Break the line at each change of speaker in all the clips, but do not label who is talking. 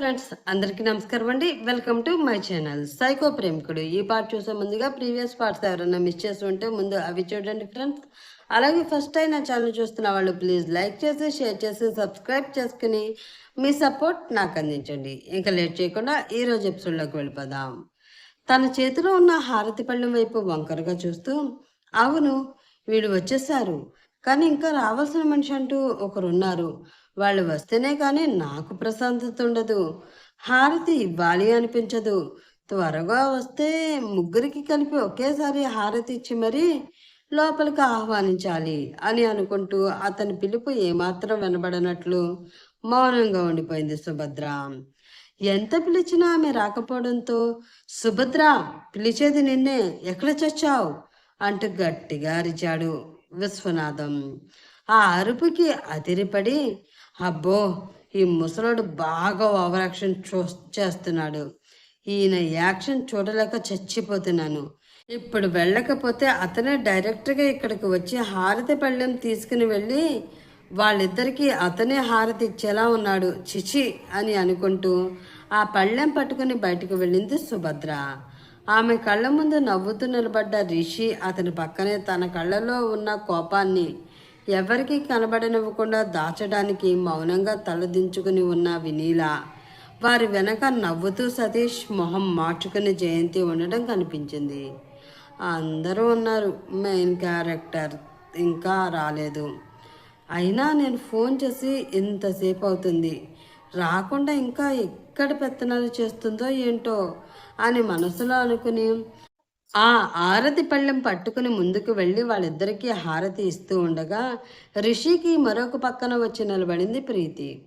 Friends అందరికీ నమస్కారం అండి. Welcome to my channel. Psycho ప్రేమికుడు. ఈ పార్ట్ చూసే ముందుగా ప్రీవియస్ పార్ట్స్ ఎవరైనా మిస్ చేసి ఉంటే ముందు అవి చూడండి ఫ్రెండ్స్. అలాగే ఫస్ట్ టైం నా ఛానల్ చూస్తున్న వాళ్ళు ప్లీజ్ లైక్ చేసి షేర్ చేసి సబ్స్క్రైబ్ చేసుకుని మీ సపోర్ట్ నాకు అందించండి. ఇంకా లేట్ చేయకుండా ఈ రోజు ఎపిసోడ్లోకి వెళ్ళిపోదాం. తన చేతిలో ఉన్న హారతి పళ్ళెం వైపు వంకరగా చూస్తూ అవును వీడు వచ్చేసారు. కానీ ఇంకా రావాల్సిన మనిషి అంటూ ఒకరున్నారు. వాళ్ళు వస్తేనే కానీ నాకు ప్రశాంతత ఉండదు. హారతి ఇవ్వాలి అనిపించదు. త్వరగా వస్తే ముగ్గురికి కలిపి ఒకేసారి హారతి ఇచ్చి మరీ లోపలికి ఆహ్వానించాలి అని అనుకుంటూ అతని పిలుపు ఏమాత్రం వినబడనట్లు మౌనంగా ఉండిపోయింది సుభద్ర. ఎంత పిలిచినా ఆమె రాకపోవడంతో సుభద్ర పిలిచేది నిన్నే. ఎక్కడ చచ్చావు? అంటూ గట్టిగా అరిచాడు విశ్వనాథం. ఆ అరుపుకి అదిరిపడి అబ్బో ఈ ముసలోడు బాగా ఓవర్ యాక్షన్ చూ చేస్తున్నాడు. ఈయన యాక్షన్ చూడలేక చచ్చిపోతున్నాను. ఇప్పుడు వెళ్ళకపోతే అతనే డైరెక్ట్గా ఇక్కడికి వచ్చి హారతి పళ్ళెం తీసుకుని వెళ్ళి వాళ్ళిద్దరికీ అతనే హారతి ఇచ్చేలా ఉన్నాడు. చిచి అని అనుకుంటూ ఆ పళ్ళెం పట్టుకుని బయటకు వెళ్ళింది సుభద్ర. ఆమె కళ్ళ ముందు నవ్వుతూ నిలబడ్డ రిషి అతని పక్కనే తన కళ్ళలో ఉన్న కోపాన్ని ఎవరికి కనబడనివ్వకుండా దాచడానికి మౌనంగా తలదించుకుని ఉన్న వినీల వారి వెనక నవ్వుతూ సతీష్ మొహం మార్చుకుని జయంతి ఉండడం కనిపించింది. అందరూ ఉన్నారు మెయిన్ క్యారెక్టర్ ఇంకా రాలేదు. అయినా నేను ఫోన్ చేసి ఇంతసేపు అవుతుంది. రాకుండా ఇంకా ఎక్కడ పెత్తనాలు చేస్తుందో ఏంటో అని మనసులో అనుకుని ఆ ఆరతి పళ్ళెం పట్టుకుని ముందుకు వెళ్ళి వాళ్ళిద్దరికీ హారతి ఇస్తూ ఉండగా రిషికి మరొక పక్కన వచ్చి నిలబడింది ప్రీతి.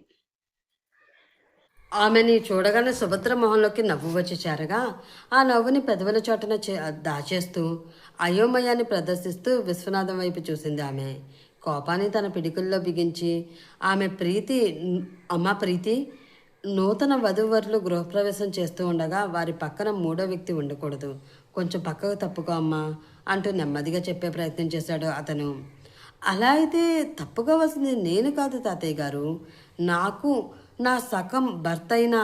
ఆమెని చూడగానే సుభద్ర మొహంలోకి నవ్వు వచ్చి చేరగా ఆ నవ్వుని పెదవుల చోటన చే- దాచేస్తూ అయోమయాన్ని ప్రదర్శిస్తూ విశ్వనాథం వైపు చూసింది ఆమె. కోపాన్ని తన పిడికుల్లో బిగించి ఆమె ప్రీతి అమ్మ ప్రీతి నూతన వధూవరులు గృహప్రవేశం చేస్తూ ఉండగా వారి పక్కన మూడో వ్యక్తి ఉండకూడదు. కొంచెం పక్కకు తప్పుకో అమ్మా అంటూ నెమ్మదిగా చెప్పే ప్రయత్నం చేశాడు అతను. అలా అయితే తప్పుకోవాల్సింది నేను కాదు తాతయ్య గారు. నాకు నా సగం భర్త అయిన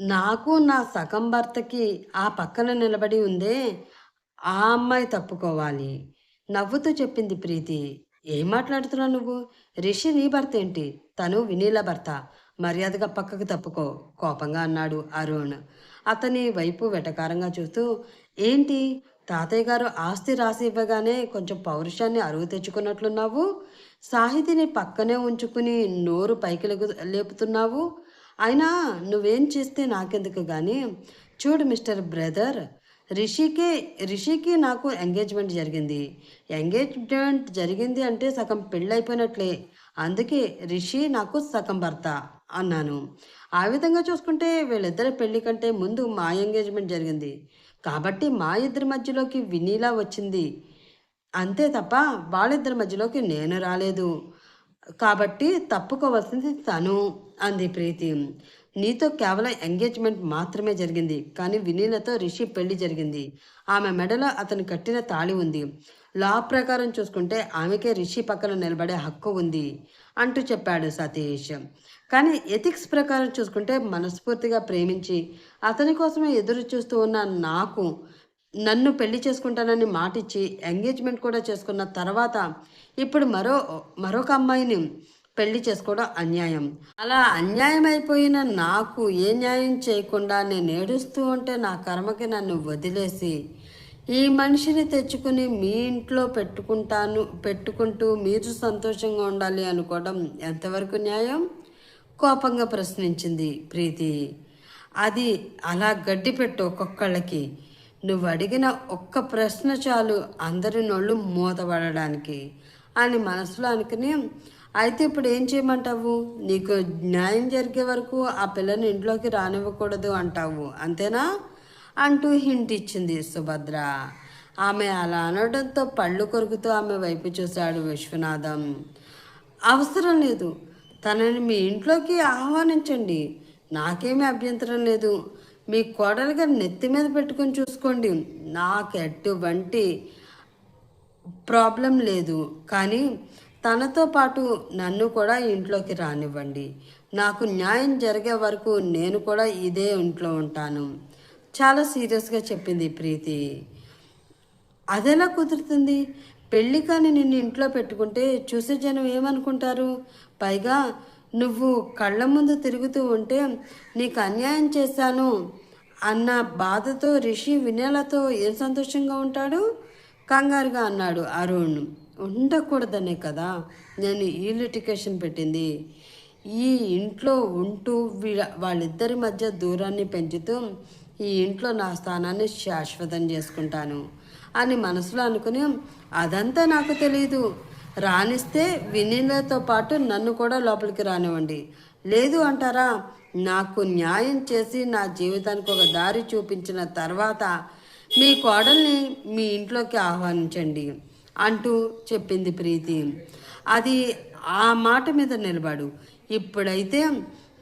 నాకు నా సగం భర్తకి ఆ పక్కన నిలబడి ఉందే ఆ అమ్మాయి తప్పుకోవాలి. నవ్వుతూ చెప్పింది ప్రీతి. ఏం మాట్లాడుతున్నావు నువ్వు? రిషి నీ భర్త ఏంటి? తను వినీల భర్త. మర్యాదగా పక్కకు తప్పుకో కోపంగా అన్నాడు అరుణ్. అతని వైపు వెటకారంగా చూస్తూ ఏంటి? తాతయ్య గారు ఆస్తి రాసి ఇవ్వగానే కొంచెం పౌరుషాన్ని అరువు తెచ్చుకున్నట్లున్నావు? సాహితిని పక్కనే ఉంచుకుని నోరు పైకి లేపుతున్నావు? అయినా నువ్వేం చేస్తే నాకెందుకు కానీ చూడు మిస్టర్ బ్రదర్ రిషికి రిషికి నాకు ఎంగేజ్మెంట్ జరిగింది. ఎంగేజ్మెంట్ జరిగింది అంటే సగం పెళ్ళైపోయినట్లే. అందుకే రిషి నాకు సగం భర్త అన్నాను. ఆ విధంగా చూసుకుంటే వీళ్ళిద్దరి పెళ్ళి కంటే ముందు మా ఎంగేజ్మెంట్ జరిగింది. కాబట్టి మా ఇద్దరి మధ్యలోకి వినీలా వచ్చింది. అంతే తప్ప వాళ్ళిద్దరి మధ్యలోకి నేను రాలేదు. కాబట్టి తప్పుకోవాల్సింది తను అంది ప్రీతి. నీతో కేవలం ఎంగేజ్మెంట్ మాత్రమే జరిగింది. కానీ వినీలతో రిషి పెళ్ళి జరిగింది. ఆమె మెడలో అతను కట్టిన తాళి ఉంది. లా ప్రకారం చూసుకుంటే ఆమెకే రిషి పక్కన నిలబడే హక్కు ఉంది అంటూ చెప్పాడు సతీష్. కానీ ఎథిక్స్ ప్రకారం చూసుకుంటే మనస్ఫూర్తిగా ప్రేమించి అతని కోసమే ఎదురు చూస్తూ ఉన్న నాకు నన్ను పెళ్ళి చేసుకుంటానని మాటిచ్చి ఎంగేజ్మెంట్ కూడా చేసుకున్న తర్వాత ఇప్పుడు మరో మరొక అమ్మాయిని పెళ్ళి చేసుకోవడం అన్యాయం. అలా అన్యాయం అయిపోయిన నాకు ఏ న్యాయం చేయకుండా నేను ఏడుస్తూ ఉంటే నా కర్మకి నన్ను వదిలేసి ఈ మనిషిని తెచ్చుకుని మీ ఇంట్లో పెట్టుకుంటాను పెట్టుకుంటూ మీరు సంతోషంగా ఉండాలి అనుకోవడం ఎంతవరకు న్యాయం? కోపంగా ప్రశ్నించింది ప్రీతి. అది అలా గడ్డి పెట్టు ఒక్కొక్కళ్ళకి. నువ్వు అడిగిన ఒక్క ప్రశ్న చాలు అందరి నోళ్ళు మూతపడడానికి అని మనసులో అనుకుని అయితే ఇప్పుడు ఏం చేయమంటావు? నీకు న్యాయం జరిగే వరకు ఆ పిల్లని ఇంట్లోకి రానివ్వకూడదు అంటావు. అంతేనా? అంటూ హింట్ ఇచ్చింది సుభద్ర. ఆమె అలా అనడంతో పళ్ళు కొరుకుతూ ఆమె వైపు చూశాడు విశ్వనాథం. అవసరం లేదు. తనని మీ ఇంట్లోకి ఆహ్వానించండి. నాకేమీ అభ్యంతరం లేదు. మీ కోడలుగా నెత్తి మీద పెట్టుకొని చూసుకోండి. నాకు ఎటువంటి ప్రాబ్లం లేదు. కానీ తనతో పాటు నన్ను కూడా ఇంట్లోకి రానివ్వండి. నాకు న్యాయం జరిగే వరకు నేను కూడా ఇదే ఇంట్లో ఉంటాను. చాలా సీరియస్గా చెప్పింది ప్రీతి. అదెలా కుదురుతుంది? పెళ్ళి కానీ నిన్ను ఇంట్లో పెట్టుకుంటే చూసే జనం ఏమనుకుంటారు? పైగా నువ్వు కళ్ళ ముందు తిరుగుతూ ఉంటే నీకు అన్యాయం చేశాను అన్న బాధతో రిషి వినేలతో ఏం సంతోషంగా ఉంటాడు? కంగారుగా అన్నాడు అరుణ్. ఉండకూడదనే కదా. నేను ఈ లిటికేషన్ పెట్టింది. ఈ ఇంట్లో ఉంటూ వీళ్ళ వాళ్ళిద్దరి మధ్య దూరాన్ని పెంచుతూ ఈ ఇంట్లో నా స్థానాన్ని శాశ్వతం చేసుకుంటాను అని మనసులో అనుకుని అదంతా నాకు తెలియదు రానిస్తే వినీలతో పాటు నన్ను కూడా లోపలికి రానివ్వండి. లేదు అంటారా? నాకు న్యాయం చేసి నా జీవితానికి ఒక దారి చూపించిన తర్వాత మీ కోడల్ని మీ ఇంట్లోకి ఆహ్వానించండి. అంటూ చెప్పింది ప్రీతి. అది ఆ మాట మీద నిలబడు. ఇప్పుడైతే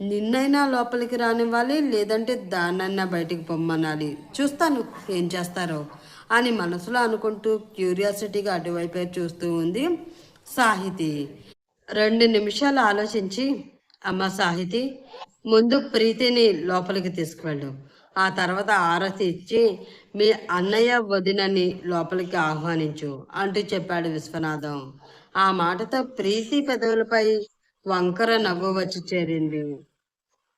నిన్నైనా లోపలికి రానివ్వాలి లేదంటే దాన్నైనా బయటికి పొమ్మనాలి. చూస్తాను ఏం చేస్తారో అని మనసులో అనుకుంటూ క్యూరియాసిటీగా అటువైపే చూస్తూ ఉంది సాహితి. రెండు నిమిషాలు ఆలోచించి అమ్మ సాహితి ముందు ప్రీతిని లోపలికి తీసుకువెళ్ళు. ఆ తర్వాత ఆరతి ఇచ్చి మీ అన్నయ్య వదినని లోపలికి ఆహ్వానించు అంటూ చెప్పాడు విశ్వనాథం. ఆ మాటతో ప్రీతి పెదవులపై వంకర నవ్వు వచ్చి చేరింది.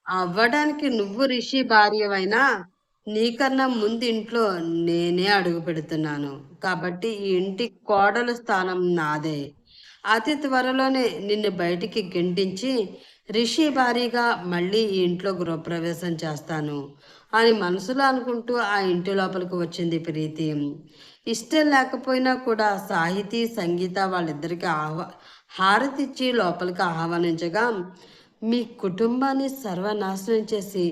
అవ్వడానికి నువ్వు రిషి భార్యవైనా నీకన్నా ముందు ఇంట్లో నేనే అడుగు పెడుతున్నాను. కాబట్టి ఈ ఇంటి కోడలు స్థానం నాదే. అతి త్వరలోనే నిన్ను బయటికి గెంటించి రిషి భారీగా మళ్ళీ ఈ ఇంట్లో గృహప్రవేశం చేస్తాను. అని మనసులో అనుకుంటూ ఆ ఇంటి లోపలికి వచ్చింది ప్రీతి. ఇష్టం లేకపోయినా కూడా సాహితీ సంగీత వాళ్ళిద్దరికి ఆహ్వా హారతిచ్చి లోపలికి ఆహ్వానించగా మీ కుటుంబాన్ని సర్వనాశనం చేసి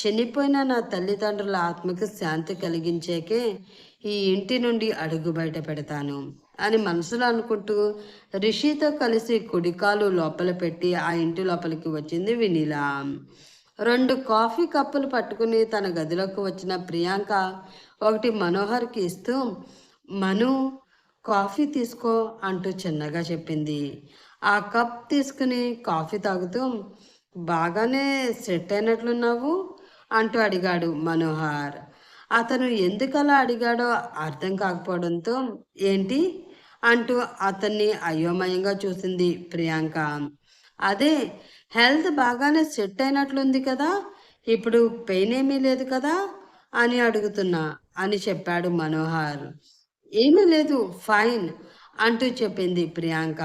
చనిపోయిన నా తల్లిదండ్రుల ఆత్మకి శాంతి కలిగించేకే ఈ ఇంటి నుండి అడుగు బయట పెడతాను అని మనసులో అనుకుంటూ రిషితో కలిసి కుడికాలు లోపల పెట్టి ఆ ఇంటి లోపలికి వచ్చింది వినీల. రెండు కాఫీ కప్పులు పట్టుకుని తన గదిలోకి వచ్చిన ప్రియాంక ఒకటి మనోహర్కి ఇస్తూ మను కాఫీ తీసుకో అంటూ చిన్నగా చెప్పింది. ఆ కప్ తీసుకుని కాఫీ తాగుతూ బాగానే సెట్ అయినట్లున్నావు అంటూ అడిగాడు మనోహర్. అతను ఎందుకలా అడిగాడో అర్థం కాకపోవడంతో ఏంటి? అంటూ అతన్ని అయోమయంగా చూసింది ప్రియాంక. అదే హెల్త్ బాగానే సెట్ అయినట్లుంది కదా ఇప్పుడు పెయిన్ ఏమీ లేదు కదా అని అడుగుతున్నా అని చెప్పాడు మనోహర్. ఏమీ లేదు ఫైన్ అంటూ చెప్పింది ప్రియాంక.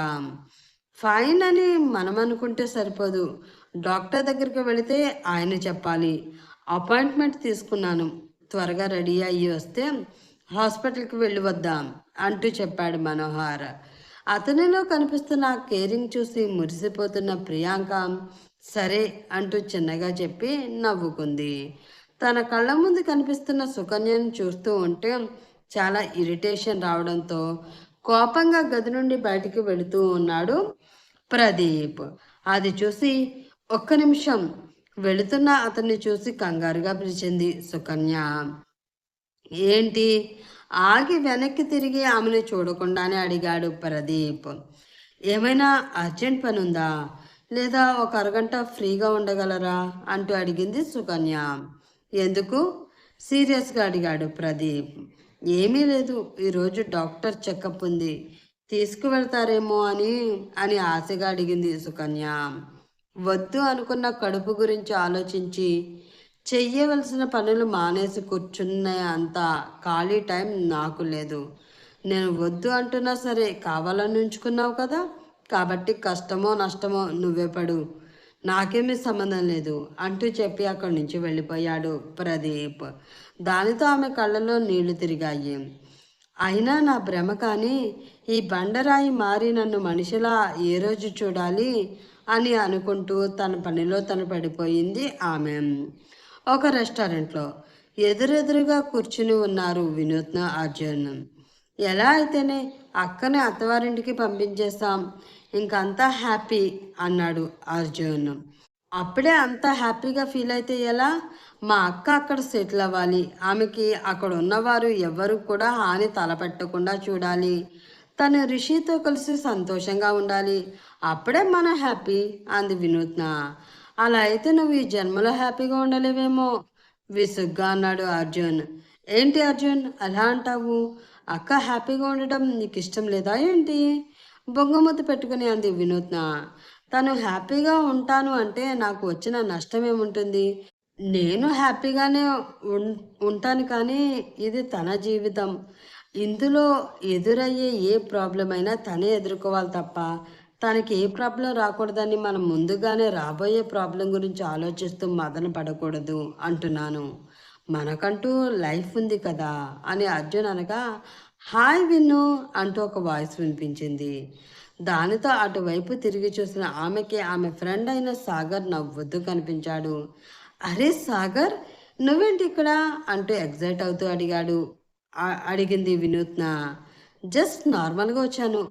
ఫైన్ అని మనం అనుకుంటే సరిపోదు. డాక్టర్ దగ్గరికి వెళితే ఆయన చెప్పాలి అపాయింట్మెంట్ తీసుకున్నాను త్వరగా రెడీ అయ్యి వస్తే హాస్పిటల్కి వెళ్ళి వద్దాం అంటూ చెప్పాడు మనోహర్. అతనిలో కనిపిస్తున్న కేరింగ్ చూసి మురిసిపోతున్న ప్రియాంక సరే అంటూ చిన్నగా చెప్పి నవ్వుకుంది. తన కళ్ళ ముందు కనిపిస్తున్న సుకన్యను చూస్తూ ఉంటే చాలా ఇరిటేషన్ రావడంతో కోపంగా గది నుండి బయటికి వెళుతూ ఉన్నాడు ప్రదీప్. అది చూసి ఒక్క నిమిషం వెళుతున్న అతన్ని చూసి కంగారుగా పిలిచింది సుకన్య. ఏంటి? ఆగి వెనక్కి తిరిగి ఆమెను చూడకుండానే అడిగాడు ప్రదీప్. ఏమైనా అర్జెంట్ పని ఉందా లేదా ఒక అరగంట ఫ్రీగా ఉండగలరా? అంటూ అడిగింది సుకన్య. ఎందుకు? సీరియస్గా అడిగాడు ప్రదీప్. ఏమీ లేదు ఈరోజు డాక్టర్ చెకప్ ఉంది. తీసుకువెళ్తారేమో అని అని ఆశగా అడిగింది సుకన్య. వద్దు అనుకున్న కడుపు గురించి ఆలోచించి చెయ్యవలసిన పనులు మానేసి కూర్చున్న అంత. ఖాళీ టైం నాకు లేదు. నేను వద్దు అంటున్నా సరే కావాలని ఉంచుకున్నావు కదా. కాబట్టి కష్టమో నష్టమో నువ్వే పడు. నాకేమీ సంబంధం లేదు. అంటూ చెప్పి అక్కడి నుంచి వెళ్ళిపోయాడు ప్రదీప్. దానితో ఆమె కళ్ళలో నీళ్ళు తిరిగాయి. అయినా నా భ్రమ కానీ ఈ బండరాయి మారి నన్ను మనిషిలా ఏ రోజు చూడాలి అని అనుకుంటూ తన పనిలో తను పడిపోయింది ఆమె. ఒక రెస్టారెంట్లో ఎదురెదురుగా కూర్చుని ఉన్నారు వినూత్న అర్జున్ ఎలా అయితేనే అక్కని అత్తవారింటికి పంపించేస్తాం ఇంకంతా హ్యాపీ అన్నాడు అర్జున్ అప్పుడే అంత హ్యాపీగా ఫీల్ అయితే ఎలా? మా అక్క అక్కడ సెటిల్ అవ్వాలి. ఆమెకి అక్కడ ఉన్నవారు ఎవ్వరు కూడా హాని తలపెట్టకుండా చూడాలి. తను రిషితో కలిసి సంతోషంగా ఉండాలి. అప్పుడే మన హ్యాపీ అంది వినూత్న. అలా అయితే నువ్వు ఈ జన్మలో హ్యాపీగా ఉండలేవేమో. విసుగ్గా అన్నాడు అర్జున్. ఏంటి అర్జున్? అలా అంటావు? అక్క హ్యాపీగా ఉండటం నీకు ఇష్టం లేదా ఏంటి? బొంగమూత పెట్టుకుని అంది వినూత్న. తను హ్యాపీగా ఉంటాను అంటే నాకు వచ్చిన నష్టం ఏముంటుంది? నేను హ్యాపీగానే ఉంటాను కానీ ఇది తన జీవితం. ఇందులో ఎదురయ్యే ఏ ప్రాబ్లం అయినా తనే ఎదుర్కోవాలి తప్ప తనకి ఏ ప్రాబ్లం రాకూడదని మనం ముందుగానే రాబోయే ప్రాబ్లం గురించి ఆలోచిస్తూ మదన పడకూడదు అంటున్నాను. మనకంటూ లైఫ్ ఉంది కదా అని అర్జున్ అనగా హాయ్ విన్ను అంటూ ఒక వాయిస్ వినిపించింది. దానితో అటువైపు తిరిగి చూసిన ఆమెకి ఆమె ఫ్రెండ్ అయిన సాగర్ నవ్వుతూ కనిపించాడు. అరే సాగర్ నువ్వేంటి ఇక్కడ? అంటూ ఎగ్జైట్ అవుతూ అడిగాడు. అడిగింది వినూత్న. జస్ట్ నార్మల్గా వచ్చాను.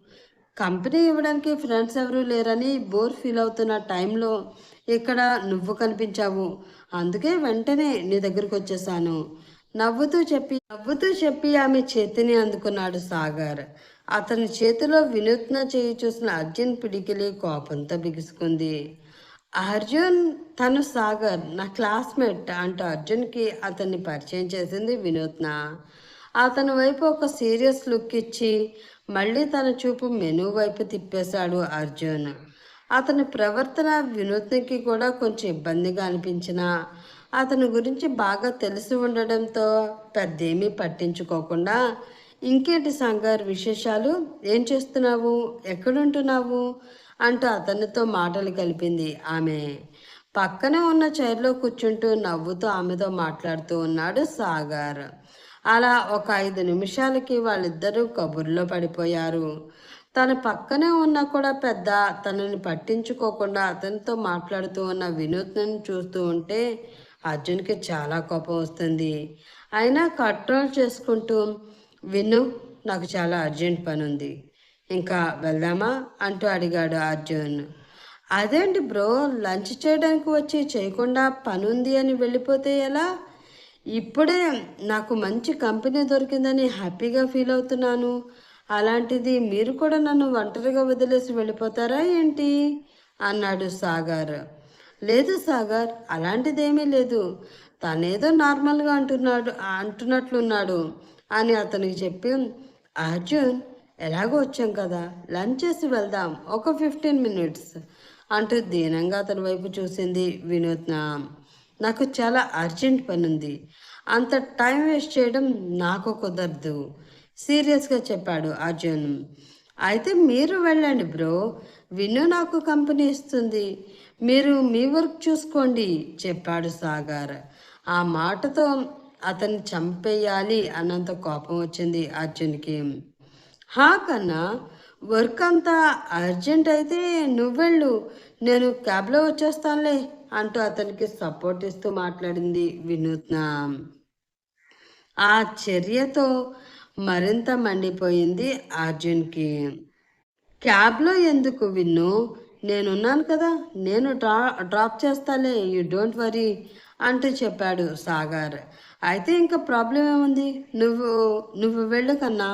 కంపెనీ ఇవ్వడానికి ఫ్రెండ్స్ ఎవరూ లేరని బోర్ ఫీల్ అవుతున్న టైంలో ఇక్కడ నువ్వు కనిపించావు. అందుకే వెంటనే నీ దగ్గరికి వచ్చేసాను. నవ్వుతూ చెప్పి నవ్వుతూ చెప్పి ఆమె చేతిని అందుకున్నాడు సాగర్. అతని చేతిలో వినూత్న చేయి చూసిన అర్జున్ పిడికిలి కోపంతో బిగుసుకుంది. అర్జున్ తను సాగర్ నా క్లాస్మేట్ అంటూ అర్జున్కి అతన్ని పరిచయం చేసింది వినూత్న. అతని వైపు ఒక సీరియస్ లుక్ ఇచ్చి మళ్ళీ తన చూపు మెను వైపు తిప్పేశాడు అర్జున్. అతని ప్రవర్తన వినూత్నకి కూడా కొంచెం ఇబ్బందిగా అనిపించినా. అతని గురించి బాగా తెలిసి ఉండడంతో పెద్దేమీ పట్టించుకోకుండా ఇంకేంటి సంగార్ విశేషాలు? ఏం చేస్తున్నావు? ఎక్కడుంటున్నావు? అంటూ అతనితో మాటలు కలిపింది ఆమె. పక్కనే ఉన్న చైర్లో కూర్చుంటూ నవ్వుతూ ఆమెతో మాట్లాడుతూ ఉన్నాడు సాగర్. అలా ఒక ఐదు నిమిషాలకి వాళ్ళిద్దరూ కబుర్లో పడిపోయారు. తన పక్కనే ఉన్నా కూడా పెద్ద తనని పట్టించుకోకుండా అతనితో మాట్లాడుతూ ఉన్న వినూత్నని చూస్తూ ఉంటే అర్జున్కి చాలా కోపం వస్తుంది. అయినా కంట్రోల్ చేసుకుంటూ విను నాకు చాలా అర్జెంట్ పని ఉంది ఇంకా వెళ్దామా? అంటూ అడిగాడు అర్జున్. అదేంటి బ్రో లంచ్ చేయడానికి వచ్చి చేయకుండా పని ఉంది అని వెళ్ళిపోతే ఎలా? ఇప్పుడే నాకు మంచి కంపెనీ దొరికిందని హ్యాపీగా ఫీల్ అవుతున్నాను. అలాంటిది మీరు కూడా నన్ను ఒంటరిగా వదిలేసి వెళ్ళిపోతారా ఏంటి? అన్నాడు సాగర్. లేదు సాగర్ అలాంటిదేమీ లేదు. తనేదో నార్మల్గా అంటున్నాడు అంటున్నట్లున్నాడు అని అతనికి చెప్పి అర్జున్ ఎలాగో వచ్చాం కదా లంచ్ చేసి వెళ్దాం ఒక ఫిఫ్టీన్ మినిట్స్ అంటూ దీనంగా అతని వైపు చూసింది వినూత్న. నాకు చాలా అర్జెంట్ పని ఉంది అంత టైం వేస్ట్ చేయడం నాకు కుదరదు. సీరియస్గా చెప్పాడు అర్జున్. అయితే మీరు వెళ్ళండి బ్రో. విను నాకు కంపెనీ ఇస్తుంది. మీరు మీ వర్క్ చూసుకోండి చెప్పాడు సాగర్. ఆ మాటతో అతన్ని చంపేయాలి అన్నంత కోపం వచ్చింది అర్జున్కి. హా కన్నా వర్క్ అంతా అర్జెంట్ అయితే నువ్వెళ్ళు. నేను క్యాబ్లో వచ్చేస్తానులే. అంటూ అతనికి సపోర్ట్ ఇస్తూ మాట్లాడింది వినూత్న ఆ చర్యతో మరింత మండిపోయింది అర్జున్కి. క్యాబ్లో ఎందుకు విన్ను? నేనున్నాను కదా నేను డ్రా డ్రాప్ చేస్తాలే యూ డోంట్ వరీ అంటూ చెప్పాడు సాగర్. అయితే ఇంకా ప్రాబ్లం ఏముంది? నువ్వు నువ్వు వెళ్ళు కన్నా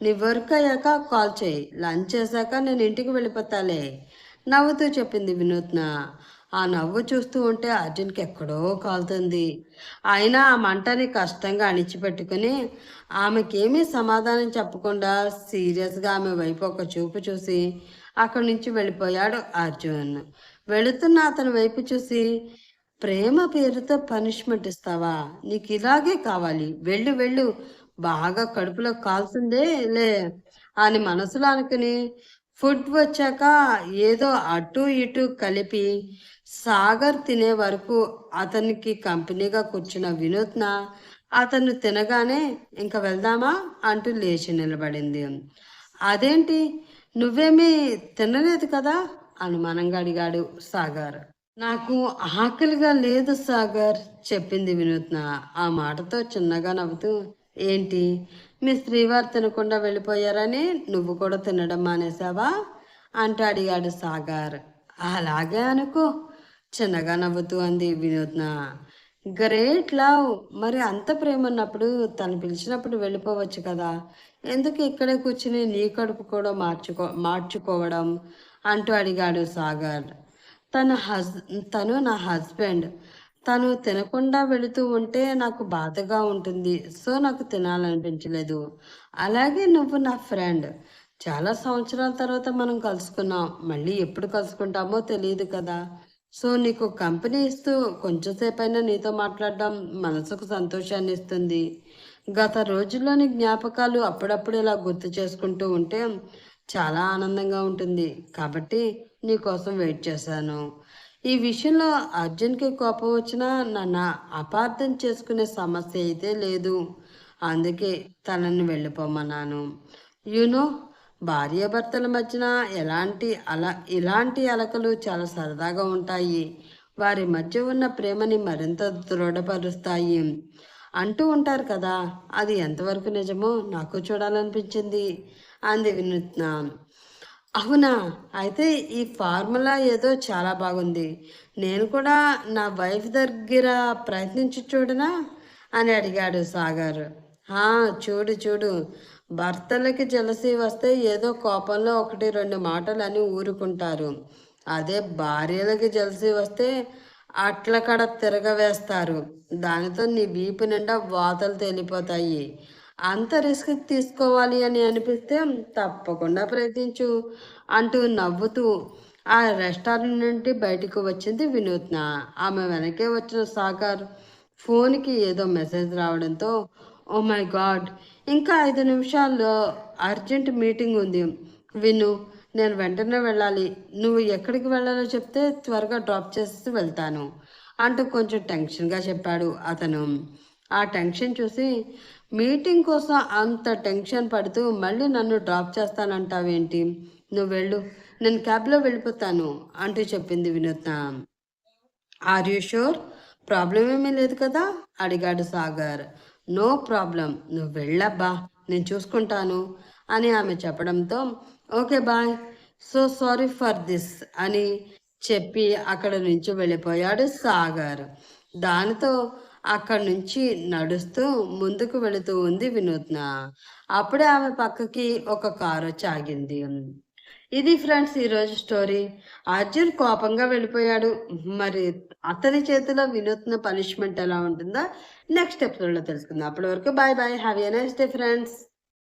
నీ వర్క్ అయ్యాక కాల్ చేయి. లంచ్ చేశాక నేను ఇంటికి వెళ్ళిపోతాలే నవ్వుతూ చెప్పింది వినూత్న. ఆ నవ్వు చూస్తూ ఉంటే అర్జున్కి ఎక్కడో కాలుతుంది. అయినా ఆ మంటని కష్టంగా అణిచిపెట్టుకుని ఆమెకేమీ సమాధానం చెప్పకుండా సీరియస్గా ఆమె వైపు ఒక చూపు చూసి అక్కడి నుంచి వెళ్ళిపోయాడు అర్జున్. వెళుతున్న అతని వైపు చూసి ప్రేమ పేరుతో పనిష్మెంట్ ఇస్తావా? నీకు ఇలాగే కావాలి. వెళ్ళు వెళ్ళు. బాగా కడుపులో కాల్సిందే లే అని మనసులో అనుకుని ఫుడ్ వచ్చాక ఏదో అటు ఇటు కలిపి సాగర్ తినే వరకు అతనికి కంపెనీగా కూర్చున్న వినూత్న అతను తినగానే ఇంకా వెళ్దామా? అంటూ లేచి నిలబడింది. అదేంటి? నువ్వేమీ తినలేదు కదా? అనుమానంగా అడిగాడు సాగర్. నాకు ఆకలిగా లేదు సాగర్ చెప్పింది వినూత్న. ఆ మాటతో చిన్నగా నవ్వుతూ ఏంటి? మీ శ్రీవారు తినకుండా వెళ్ళిపోయారని నువ్వు కూడా తినడం మానేసావా అంటూ అడిగాడు సాగర్. అలాగే అనుకో. చిన్నగా నవ్వుతూ అంది వినూత్న గ్రేట్ లవ్! మరి అంత ప్రేమ ఉన్నప్పుడు తను పిలిచినప్పుడు వెళ్ళిపోవచ్చు కదా. ఎందుకు ఇక్కడే కూర్చుని నీ కడుపు కూడా మార్చుకో మార్చుకోవడం? అంటూ అడిగాడు సాగర్. తన హస్ తను నా హస్బెండ్. తను తినకుండా వెళుతూ ఉంటే నాకు బాధగా ఉంటుంది. సో నాకు తినాలనిపించలేదు. అలాగే నువ్వు నా ఫ్రెండ్. చాలా సంవత్సరాల తర్వాత మనం కలుసుకున్నాం. మళ్ళీ ఎప్పుడు కలుసుకుంటామో తెలియదు కదా. సో నీకు కంపెనీ ఇస్తూ కొంచెంసేపు అయినా నీతో మాట్లాడడం మనసుకు సంతోషాన్ని ఇస్తుంది. గత రోజుల్లోని జ్ఞాపకాలు అప్పుడప్పుడు ఇలా గుర్తు చేసుకుంటూ ఉంటే చాలా ఆనందంగా ఉంటుంది. కాబట్టి నీకోసం వెయిట్ చేశాను. ఈ విషయంలో అర్జున్కి కోపం వచ్చినా నన్ను అపార్థం చేసుకునే సమస్య అయితే లేదు. అందుకే తనని వెళ్ళిపోమన్నాను. యూనో భార్యాభర్తల మధ్యన ఎలాంటి అల ఇలాంటి అలకలు చాలా సరదాగా ఉంటాయి. వారి మధ్య ఉన్న ప్రేమని మరింత దృఢపరుస్తాయి. అంటూ ఉంటారు కదా అది ఎంతవరకు నిజమో నాకు చూడాలనిపించింది. అంది వినూత్న. అవునా అయితే ఈ ఫార్ములా ఏదో చాలా బాగుంది. నేను కూడా నా వైఫ్ దగ్గర ప్రయత్నించి చూడనా? అని అడిగాడు సాగర్. చూడు చూడు. భర్తలకి జలసి వస్తే ఏదో కోపంలో ఒకటి రెండు మాటలు అని ఊరుకుంటారు. అదే భార్యలకి జలసి వస్తే అట్ల కడ తిరగవేస్తారు. దానితో నీ వీపు నిండా వాతలు తేలిపోతాయి. అంత రిస్క్ తీసుకోవాలి అని అనిపిస్తే తప్పకుండా ప్రయత్నించు అంటూ నవ్వుతూ ఆ రెస్టారెంట్ నుండి బయటకు వచ్చింది వినూత్న. ఆమె వెనకే వచ్చిన సాగర్ ఫోన్కి ఏదో మెసేజ్ రావడంతో ఓ మై గాడ్ ఇంకా ఐదు నిమిషాల్లో అర్జెంట్ మీటింగ్ ఉంది. విను నేను వెంటనే వెళ్ళాలి. నువ్వు ఎక్కడికి వెళ్ళాలో చెప్తే త్వరగా డ్రాప్ చేసి వెళ్తాను అంటూ కొంచెం టెన్షన్గా చెప్పాడు అతను. ఆ టెన్షన్ చూసి మీటింగ్ కోసం అంత టెన్షన్ పడుతూ మళ్ళీ నన్ను డ్రాప్ చేస్తానంటావేంటి? నువ్వు వెళ్ళు నేను క్యాబ్లో వెళ్ళిపోతాను అంటూ చెప్పింది వినూత్న. ఆర్ యూ షూర్ ప్రాబ్లం ఏమీ లేదు కదా? అడిగాడు సాగర్. నో ప్రాబ్లం నువ్వు వెళ్ళబ్బా నేను చూసుకుంటాను అని ఆమె చెప్పడంతో okay bye so sorry for this అని చెప్పి అక్కడ నుంచి వెళ్ళిపోయాడు సాగర్. దానితో అక్కడి నుంచి నడుస్తూ ముందుకు వెళుతూ ఉంది వినూత్న. అప్పుడే ఆమె పక్కకి ఒక కారు చాగింది. ఇది ఫ్రెండ్స్ ఈరోజు స్టోరీ. అర్జున్ కోపంగా వెళ్ళిపోయాడు. మరి అతని చేతిలో వినూత్న పనిష్మెంట్ ఎలా ఉంటుందో నెక్స్ట్ ఎపిసోడ్లో తెలుసుకుందాం. అప్పటి వరకు bye bye have a nice day friends